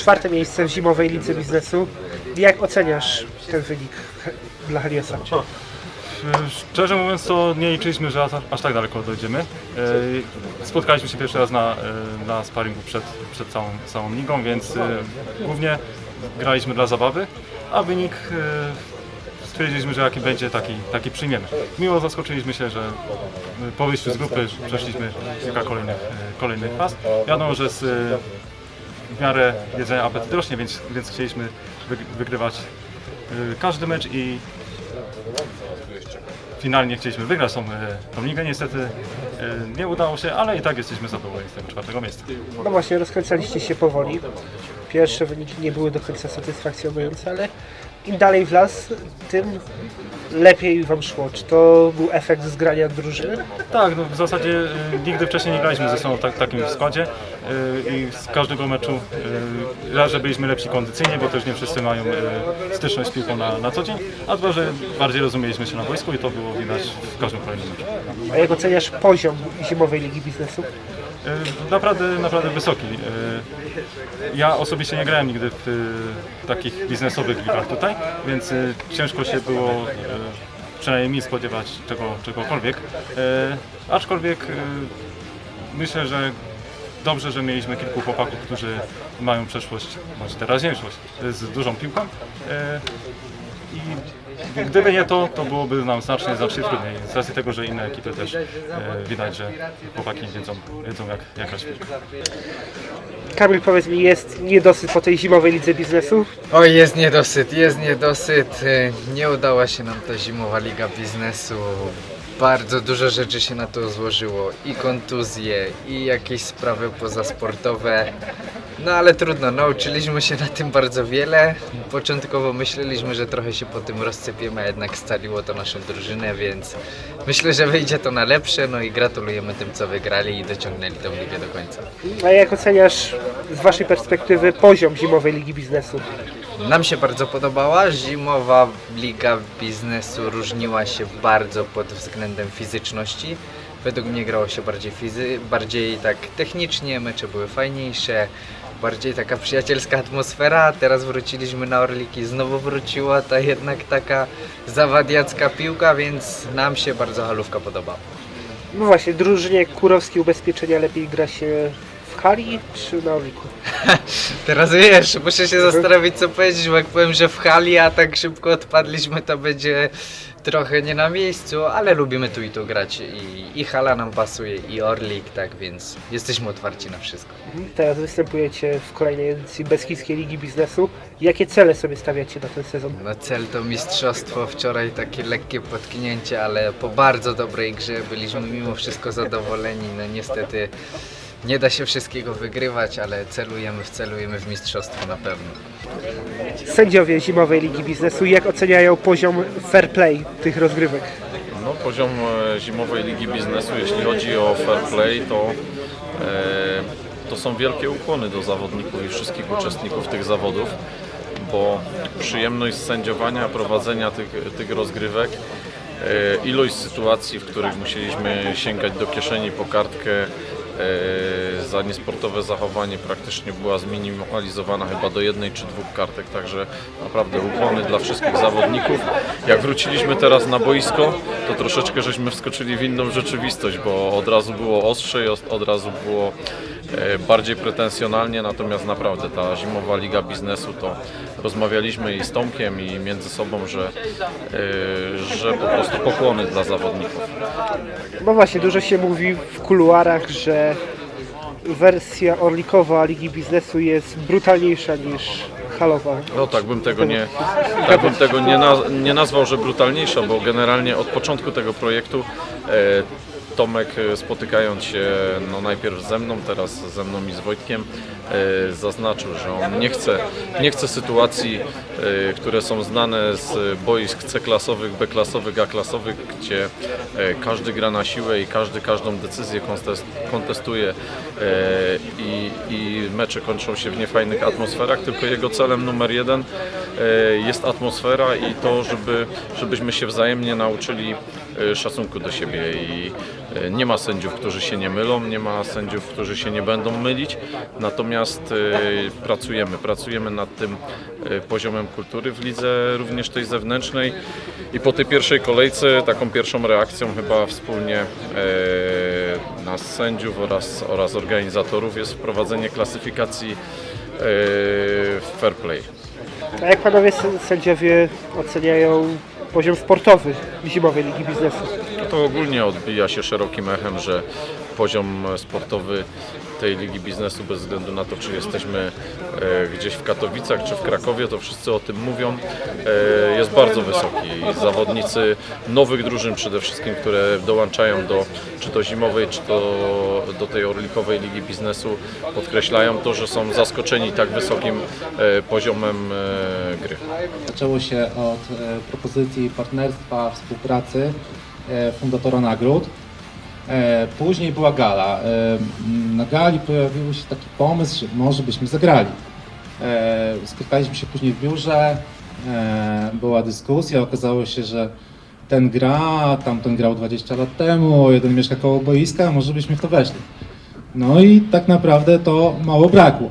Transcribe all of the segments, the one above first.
czwarte miejsce w zimowej lidze biznesu. Jak oceniasz ten wynik dla Heliosa? Szczerze mówiąc, to nie liczyliśmy, że aż, tak daleko dojdziemy. E, Spotkaliśmy się pierwszy raz na, e, na sparingu przed, przed całą, całą ligą, więc e, głównie graliśmy dla zabawy, a wynik stwierdziliśmy, że jaki będzie, taki, taki przyjmiemy. Miło zaskoczyliśmy się, że po wyjściu z grupy przeszliśmy kilka kolejnych, kolejnych faz. Wiadomo, że z, w miarę jedzenia apetyt rośnie, więc, więc chcieliśmy wyg- wygrywać e, każdy mecz i finalnie chcieliśmy wygrać tą, e, tą ligę. Niestety e, nie udało się, ale i tak jesteśmy zadowoleni z tego czwartego miejsca. No właśnie, rozkręcaliście się powoli. Pierwsze wyniki nie były do końca satysfakcjonujące, ale im dalej w las, tym lepiej Wam szło. Czy to był efekt zgrania drużyny? Tak, no w zasadzie e, nigdy wcześniej nie graliśmy ze sobą w tak, takim składzie e, i z każdego meczu e, raz, że byliśmy lepsi kondycyjnie, bo też nie wszyscy mają e, styczność z piłką na, na co dzień, a dwa, że bardziej rozumieliśmy się na boisku i to było widać w każdym kolejnym meczu. A jak oceniasz poziom zimowej ligi biznesu? E, Naprawdę, naprawdę wysoki. E, Ja osobiście nie grałem nigdy w e, takich biznesowych ligach tutaj, więc ciężko się było przynajmniej mi spodziewać czego, czegokolwiek. Aczkolwiek myślę, że dobrze, że mieliśmy kilku chłopaków, którzy mają przeszłość, bądź teraźniejszość z dużą piłką. E, I gdyby nie to, to byłoby nam znacznie, znacznie trudniej. Z racji tego, że inne ekipy też e, widać, że chłopaki wiedzą, wiedzą jak, jak grać w piłkę. Kamil, powiedz mi, jest niedosyt po tej zimowej lidze biznesu? Oj, jest niedosyt, jest niedosyt. Y, Nie udała się nam ta zimowa liga biznesu. Bardzo dużo rzeczy się na to złożyło. I kontuzje, i jakieś sprawy pozasportowe. No ale trudno, nauczyliśmy się na tym bardzo wiele. Początkowo myśleliśmy, że trochę się po tym rozsypiemy, a jednak scaliło to naszą drużynę, więc myślę, że wyjdzie to na lepsze. No i gratulujemy tym, co wygrali i dociągnęli tą ligę do końca. A jak oceniasz z Waszej perspektywy poziom zimowej ligi biznesu? Nam się bardzo podobała. Zimowa liga biznesu różniła się bardzo pod względem fizyczności. Według mnie grało się bardziej fizy, bardziej tak technicznie, mecze były fajniejsze, bardziej taka przyjacielska atmosfera. Teraz wróciliśmy na Orliki, znowu wróciła ta jednak taka zawadiacka piłka, więc nam się bardzo halówka podobała. No właśnie, drużynie Kurowskiej Ubezpieczenia lepiej gra się w hali czy na Orliku? Teraz wiesz, muszę się zastanowić co powiedzieć, bo jak powiem, że w hali, a tak szybko odpadliśmy, to będzie trochę nie na miejscu, ale lubimy tu i tu grać i, i hala nam pasuje i Orlik, tak więc jesteśmy otwarci na wszystko. Teraz występujecie w kolejnej edycji Beskidzkiej Ligi Biznesu. Jakie cele sobie stawiacie na ten sezon? No cel to mistrzostwo, wczoraj takie lekkie potknięcie, ale po bardzo dobrej grze byliśmy mimo wszystko zadowoleni, no niestety nie da się wszystkiego wygrywać, ale celujemy, celujemy w mistrzostwo na pewno. Sędziowie zimowej Ligi Biznesu, jak oceniają poziom fair play tych rozgrywek? No, poziom e, zimowej ligi biznesu, jeśli chodzi o fair play, to, e, to są wielkie ukłony do zawodników i wszystkich uczestników tych zawodów, bo przyjemność sędziowania, prowadzenia tych, tych rozgrywek, e, ilość sytuacji, w których musieliśmy sięgać do kieszeni po kartkę za niesportowe zachowanie praktycznie była zminimalizowana chyba do jednej czy dwóch kartek, także naprawdę ukłony dla wszystkich zawodników. Jak wróciliśmy teraz na boisko, to troszeczkę żeśmy wskoczyli w inną rzeczywistość, bo od razu było ostrzej, od- razu było e, bardziej pretensjonalnie, natomiast naprawdę ta zimowa liga biznesu to rozmawialiśmy i z Tomkiem i między sobą, że, e, że po prostu pokłony dla zawodników. No właśnie, dużo się mówi w kuluarach, że wersja orlikowa Ligi Biznesu jest brutalniejsza niż halowa. No tak bym tego nie, tak bym tego nie, naz- nie nazwał, że brutalniejsza, bo generalnie od początku tego projektu e, Tomek e, spotykając się no najpierw ze mną, teraz ze mną i z Wojtkiem e, zaznaczył, że on nie chce, nie chce sytuacji, e, które są znane z boisk C-klasowych, B-klasowych, A-klasowych, gdzie każdy gra na siłę i każdy każdą decyzję kontest, kontestuje i, i mecze kończą się w niefajnych atmosferach, tylko jego celem numer jeden jest atmosfera i to, żeby, żebyśmy się wzajemnie nauczyli szacunku do siebie i E, Nie ma sędziów, którzy się nie mylą, nie ma sędziów, którzy się nie będą mylić, natomiast e, pracujemy, pracujemy nad tym e, poziomem kultury w lidze również tej zewnętrznej i po tej pierwszej kolejce taką pierwszą reakcją chyba wspólnie e, nas sędziów oraz, oraz organizatorów jest wprowadzenie klasyfikacji e, fair play. A jak panowie sę- sędziowie oceniają poziom sportowy zimowej Ligi Biznesu? No to ogólnie odbija się szerokim echem, że poziom sportowy tej Ligi Biznesu, bez względu na to, czy jesteśmy e, gdzieś w Katowicach, czy w Krakowie, to wszyscy o tym mówią, e, jest bardzo wysoki. Zawodnicy nowych drużyn przede wszystkim, które dołączają do czy to zimowej, czy to do tej orlikowej Ligi Biznesu, podkreślają to, że są zaskoczeni tak wysokim e, poziomem gry. Zaczęło się od propozycji partnerstwa, współpracy fundatora nagród. E, później była gala. E, na gali pojawił się taki pomysł, że może byśmy zagrali. E, spotkaliśmy się później w biurze, była dyskusja, okazało się, że ten gra, tamten grał 20 lat temu, jeden mieszka koło boiska, może byśmy w to weszli. No i tak naprawdę to mało brakło.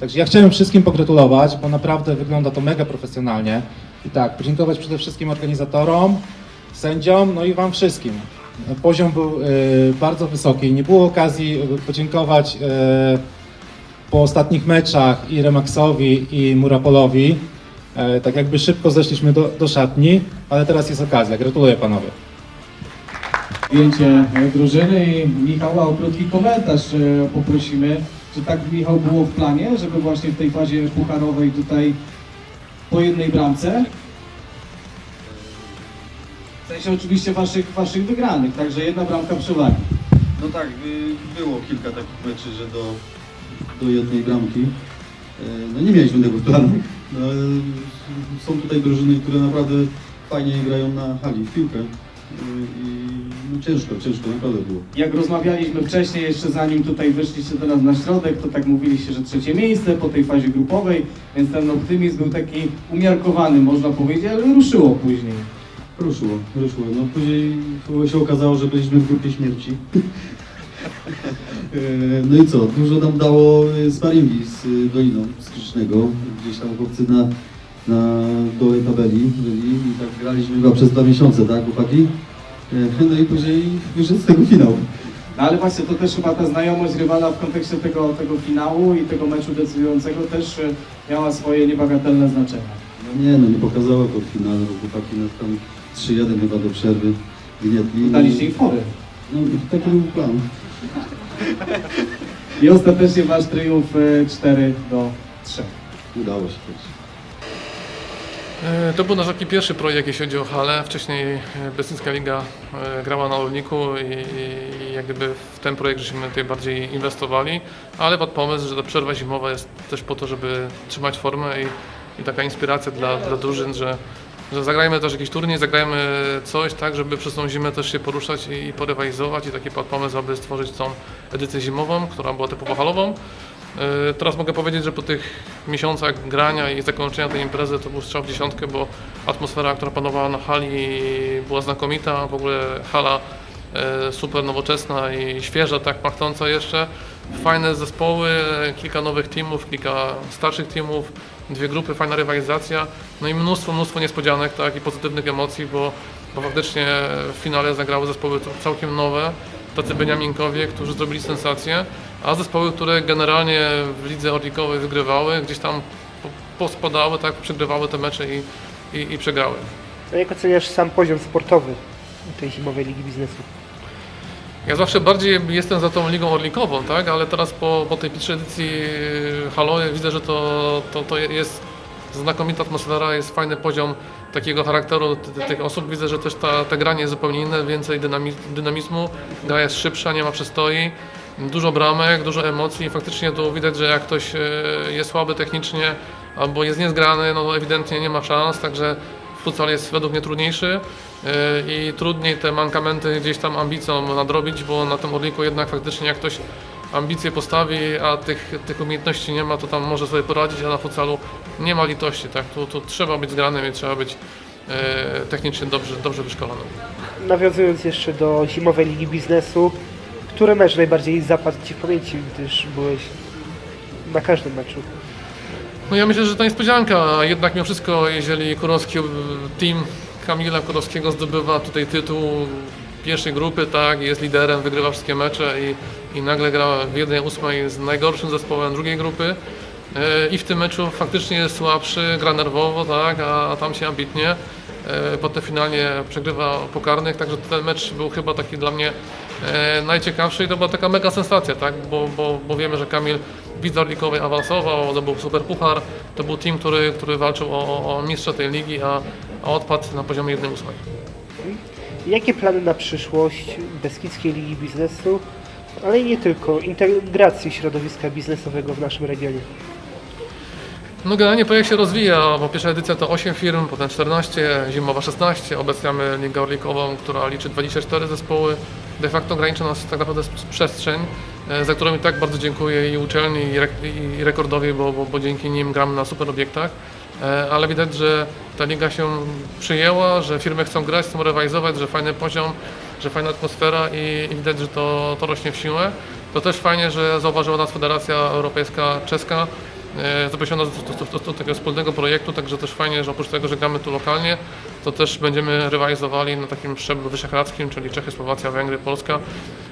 Także ja chciałem wszystkim pogratulować, bo naprawdę wygląda to mega profesjonalnie. I tak, podziękować przede wszystkim organizatorom, sędziom, no i Wam wszystkim. Poziom był e, bardzo wysoki. Nie było okazji e, podziękować e, po ostatnich meczach i Remaxowi i Murapolowi. Tak jakby szybko zeszliśmy do, do szatni, ale teraz jest okazja. Gratuluję panowie. zdjęcie drużyny i Michała o krótki komentarz poprosimy. Czy tak Michał było w planie, żeby właśnie w tej fazie pucharowej tutaj po jednej bramce? W sensie oczywiście waszych, waszych wygranych, także jedna bramka przewagi. No tak, y, było kilka takich meczy, że do, do jednej bramki. Y, No nie mieliśmy tego w planach. No, y, są tutaj drużyny, które naprawdę fajnie grają na hali w piłkę. Y, I no ciężko, ciężko naprawdę było. Jak rozmawialiśmy wcześniej, jeszcze zanim tutaj wyszliście teraz na środek, to tak mówiliście, że trzecie miejsce po tej fazie grupowej, więc ten optymizm był taki umiarkowany, można powiedzieć, ale ruszyło później. Ruszyło, ruszyło. No później się okazało, że byliśmy w grupie śmierci. Y, No i co, dużo nam dało sparingi z y, Doliną, z. Gdzieś tam chłopcy na, na dole tabeli byli i tak graliśmy chyba przez dwa miesiące, tak chłopaki? No i później wyszedł z tego finał. No ale właśnie to też chyba ta znajomość rywala w kontekście tego, tego finału i tego meczu decydującego też e, miała swoje niebagatelne znaczenie. No nie no, nie pokazało to w finale, bo chłopaki nas tam 3-1 chyba do przerwy gnietli. Daliście im fory. No taki był plan. I ostatecznie wasz triumf e, 4 do 3. Udało się też. E, To był nasz taki pierwszy projekt, jeśli chodzi o halę. Wcześniej e, Bestyńska Liga e, grała na Orliku i, i jak gdyby w ten projekt żeśmy tutaj bardziej inwestowali, ale pod pomysł, że ta przerwa zimowa jest też po to, żeby trzymać formę i, i taka inspiracja dla, dla drużyn, że, że zagrajmy też jakiś turniej, zagrajmy coś tak, żeby przez tą zimę też się poruszać i, i porywalizować i taki pomysł, aby stworzyć tą edycję zimową, która była typowo halową. E, Teraz mogę powiedzieć, że po tych miesiącach grania i zakończenia tej imprezy to był strzał w dziesiątkę, bo atmosfera, która panowała na hali była znakomita. W ogóle hala e, super nowoczesna i świeża, tak pachnąca jeszcze. Fajne zespoły, kilka nowych teamów, kilka starszych teamów, dwie grupy, fajna rywalizacja. No i mnóstwo, mnóstwo niespodzianek tak, i pozytywnych emocji, bo, bo faktycznie w finale zagrały zespoły całkiem nowe tacy Beniaminkowie, którzy zrobili sensację, a zespoły, które generalnie w lidze orlikowej wygrywały, gdzieś tam po- pospadały, tak, przegrywały te mecze i, i, i przegrały. A jak oceniasz sam poziom sportowy tej zimowej Ligi Biznesu? Ja zawsze bardziej jestem za tą ligą orlikową, tak? ale teraz po, po tej pierwszej edycji Haloje widzę, że to, to, to jest znakomita atmosfera, jest fajny poziom takiego charakteru ty- ty- tych osób. Widzę, że też ta, te granie jest zupełnie inne, więcej dynami, dynamizmu, gra jest szybsza, nie ma przystoi, dużo bramek, dużo emocji faktycznie tu widać, że jak ktoś e, jest słaby technicznie albo jest niezgrany, no ewidentnie nie ma szans, także futsal jest według mnie trudniejszy i trudniej te mankamenty gdzieś tam ambicją nadrobić, bo na tym Orliku jednak faktycznie jak ktoś ambicje postawi, a tych, tych umiejętności nie ma, to tam może sobie poradzić, a na futsalu nie ma litości, tak? Tu, tu trzeba być zgranym i trzeba być e, technicznie dobrze, dobrze wyszkolony. Nawiązując jeszcze do zimowej ligi biznesu, który mecz najbardziej zapadł Ci w pamięci, gdyż byłeś na każdym meczu? No ja myślę, że to niespodzianka, jednak mimo wszystko, jeżeli Kurowski, e, team Kamila Kurowskiego zdobywa tutaj tytuł pierwszej grupy, tak, jest liderem, wygrywa wszystkie mecze i, i nagle gra w 1-8 z najgorszym zespołem drugiej grupy e, i w tym meczu faktycznie jest słabszy, gra nerwowo, tak, a, a tam się ambitnie. E, Potem finalnie przegrywa pokarnych, także ten mecz był chyba taki dla mnie e, najciekawszy i to była taka mega sensacja, tak? bo, bo, bo wiemy, że Kamil w lidze orlikowej awansował, to był super puchar, to był team, który, który walczył o- o mistrza tej ligi, a, a odpadł na poziomie 1-8. Jakie plany na przyszłość Beskidzkiej Ligi Biznesu, ale i nie tylko, integracji środowiska biznesowego w naszym regionie? No generalnie projekt się rozwija, bo pierwsza edycja to 8 firm, potem 14, zimowa 16, obecnie mamy ligę orlikową, która liczy 24 zespoły. De facto ogranicza nas tak naprawdę przestrzeń, e, za którą i tak bardzo dziękuję i uczelni i rekordowi, bo, bo, bo dzięki nim gramy na super obiektach. E, Ale widać, że ta liga się przyjęła, że firmy chcą grać, chcą rywalizować, że fajny poziom, że fajna atmosfera i, i widać, że to, to rośnie w siłę. To też fajnie, że zauważyła nas Federacja Europejska Czeska, zaproszono do, do, do, do takiego wspólnego projektu, także też fajnie, że oprócz tego, że gramy tu lokalnie, to też będziemy rywalizowali na takim szczeblu wyszehradzkim, czyli Czechy, Słowacja, Węgry, Polska,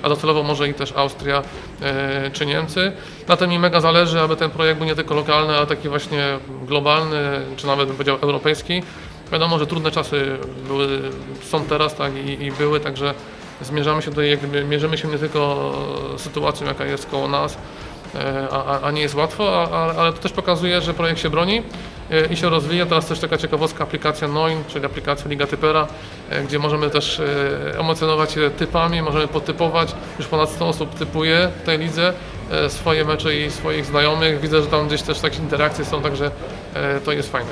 a docelowo może i też Austria e, czy Niemcy. Na tym mi mega zależy, aby ten projekt był nie tylko lokalny, ale taki właśnie globalny, czy nawet bym powiedział europejski. Wiadomo, że trudne czasy były, są teraz tak, i, i były, także zmierzamy się do, jakby, mierzymy się nie tylko sytuacją, jaka jest koło nas, e, a, a- a nie jest łatwo, a, ale to też pokazuje, że projekt się broni e, i się rozwija. Teraz też taka ciekawostka aplikacja Noin, czyli aplikacja Liga Typera, e, gdzie możemy też e, emocjonować się typami, możemy podtypować. Już ponad 100 osób typuje w tej lidze e, swoje mecze i swoich znajomych. Widzę, że tam gdzieś też takie interakcje są, także e, to jest fajne.